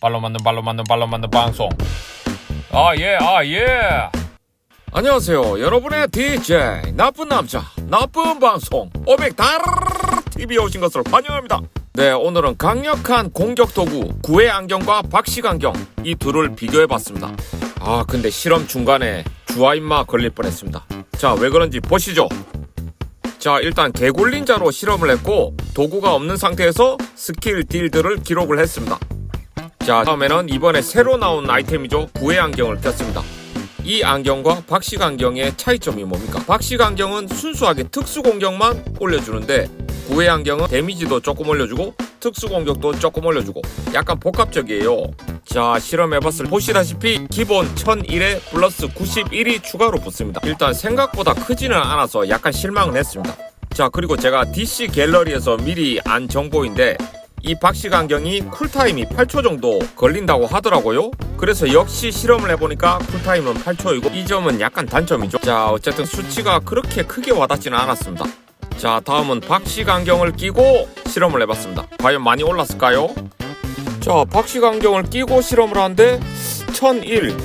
발로 만든 발로 만든 발로 만든 방송 아예 아 예 안녕하세요. 여러분의 DJ 나쁜 남자 나쁜 방송 500달 TV에 오신 것을 환영합니다. 네, 오늘은 강력한 공격 도구 구해 안경과 박식 안경 이 둘을 비교해 봤습니다. 아, 근데 실험 중간에 주아인마 걸릴 뻔했습니다. 자, 왜 그런지 보시죠. 자, 일단 개굴린 자로 실험을 했고 도구가 없는 상태에서 스킬 딜들을 기록을 했습니다. 자, 다음에는 이번에 새로 나온 아이템이죠. 구해 안경을 꼈습니다. 이 안경과 박식 안경의 차이점이 뭡니까? 박식 안경은 순수하게 특수 공격만 올려주는데 구해 안경은 데미지도 조금 올려주고 특수 공격도 조금 올려주고 약간 복합적이에요. 자 실험해봤을 때 보시다시피 기본 1001에 플러스 91이 추가로 붙습니다. 일단 생각보다 크지는 않아서 약간 실망은 했습니다. 자 그리고 제가 DC 갤러리에서 미리 안 정보인데 이 박식 안경이 쿨타임이 8초 정도 걸린다고 하더라고요. 그래서 역시 실험을 해보니까 쿨타임은 8초이고 이 점은 약간 단점이죠. 자 어쨌든 수치가 그렇게 크게 와닿지는 않았습니다. 자 다음은 박식 안경을 끼고 실험을 해봤습니다. 과연 많이 올랐을까요? 자 박식 안경을 끼고 실험을 하는데 1001,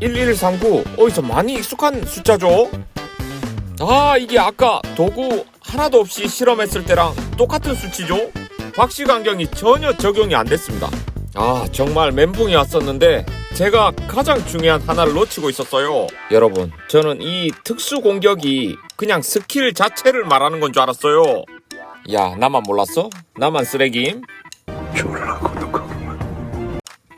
1139 어디서 많이 익숙한 숫자죠? 아 이게 아까 도구 하나도 없이 실험했을 때랑 똑같은 수치죠? 박식 안경이 전혀 적용이 안 됐습니다. 아 정말 멘붕이 왔었는데 제가 가장 중요한 하나를 놓치고 있었어요. 여러분 저는 이 특수 공격이 그냥 스킬 자체를 말하는 건 줄 알았어요. 야 나만 몰랐어? 나만 쓰레기임?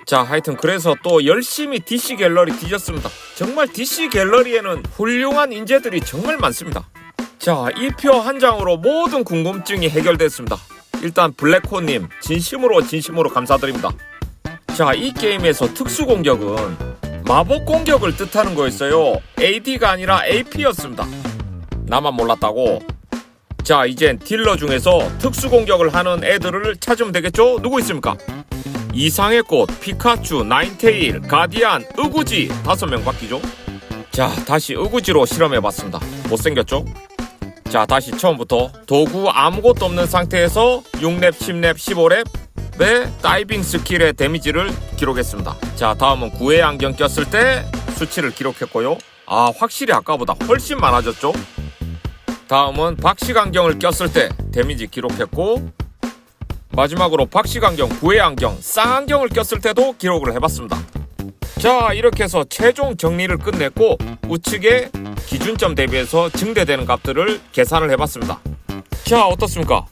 자 하여튼 그래서 또 열심히 DC 갤러리 뒤졌습니다. 정말 DC 갤러리에는 훌륭한 인재들이 정말 많습니다. 자, 이표한 장으로 모든 궁금증이 해결됐습니다. 일단 블랙호님 진심으로 진심으로 감사드립니다. 자, 이 게임에서 특수 공격은 마법 공격을 뜻하는 거였어요. AD가 아니라 AP였습니다. 나만 몰랐다고. 자, 이젠 딜러 중에서 특수 공격을 하는 애들을 찾으면 되겠죠? 누구 있습니까? 이상의 꽃, 피카츄, 나인테일, 가디안, 으구지 다섯 명 바뀌죠? 자, 다시 으구지로 실험해봤습니다. 못생겼죠? 자 다시 처음부터. 도구 아무것도 없는 상태에서 6렙 10렙 15렙의 다이빙 스킬의 데미지를 기록했습니다. 자 다음은 구해 안경 꼈을 때 수치를 기록했고요. 아 확실히 아까보다 훨씬 많아졌죠? 다음은 박식 안경을 꼈을 때 데미지 기록했고 마지막으로 박식 안경 구해 안경 쌍 안경을 꼈을 때도 기록을 해봤습니다 자 이렇게 해서 최종 정리를 끝냈고 우측에 기준점 대비해서 증대되는 값들을 계산을 해봤습니다. 자 어떻습니까?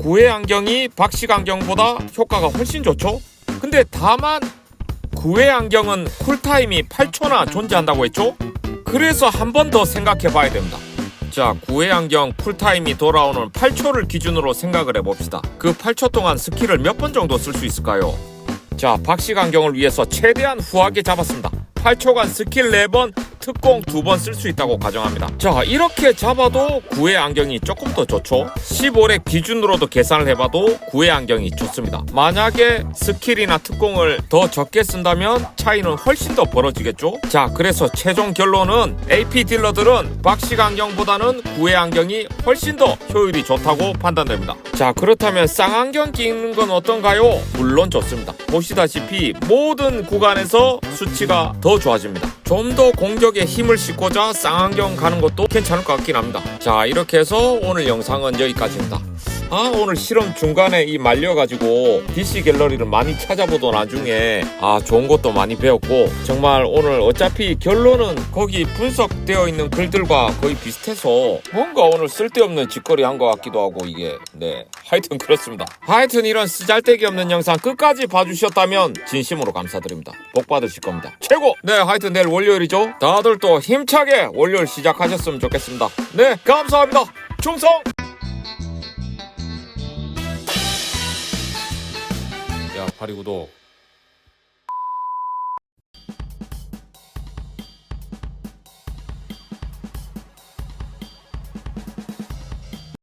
구해 안경이 박식 안경보다 효과가 훨씬 좋죠? 근데 다만 구해 안경은 쿨타임이 8초나 존재한다고 했죠? 그래서 한 번 더 생각해 봐야 됩니다. 자, 구해 안경 쿨타임이 돌아오는 8초를 기준으로 생각을 해봅시다. 그 8초 동안 스킬을 몇 번 정도 쓸 수 있을까요? 자, 박식 안경을 위해서 최대한 후하게 잡았습니다. 8초간 스킬 4번, 특공 2번 쓸 수 있다고 가정합니다. 자, 이렇게 잡아도 구해 안경이 조금 더 좋죠. 15렙 기준으로도 계산을 해봐도 구해 안경이 좋습니다. 만약에 스킬이나 특공을 더 적게 쓴다면 차이는 훨씬 더 벌어지겠죠. 자, 그래서 최종 결론은 AP 딜러들은 박식 안경보다는 구해 안경이 훨씬 더 효율이 좋다고 판단됩니다. 자, 그렇다면 쌍안경 끼는 건 어떤가요? 물론 좋습니다. 보시다시피 모든 구간에서 수치가 더 좋아집니다. 좀 더 공격에 힘을 싣고자 쌍안경 가는 것도 괜찮을 것 같긴 합니다. 자, 이렇게 해서 오늘 영상은 여기까지입니다. 아 오늘 실험 중간에 이 말려가지고 DC 갤러리를 많이 찾아보던 와중에 아 좋은 것도 많이 배웠고 정말 오늘 어차피 결론은 거기 분석되어 있는 글들과 거의 비슷해서 뭔가 오늘 쓸데없는 짓거리 한 것 같기도 하고 이게 네. 하여튼 그렇습니다. 하여튼 이런 쓰잘데기 없는 영상 끝까지 봐주셨다면 진심으로 감사드립니다. 복 받으실 겁니다. 최고! 네 하여튼 내일 월요일이죠? 다들 또 힘차게 월요일 시작하셨으면 좋겠습니다. 네 감사합니다. 충성 야 파리 구독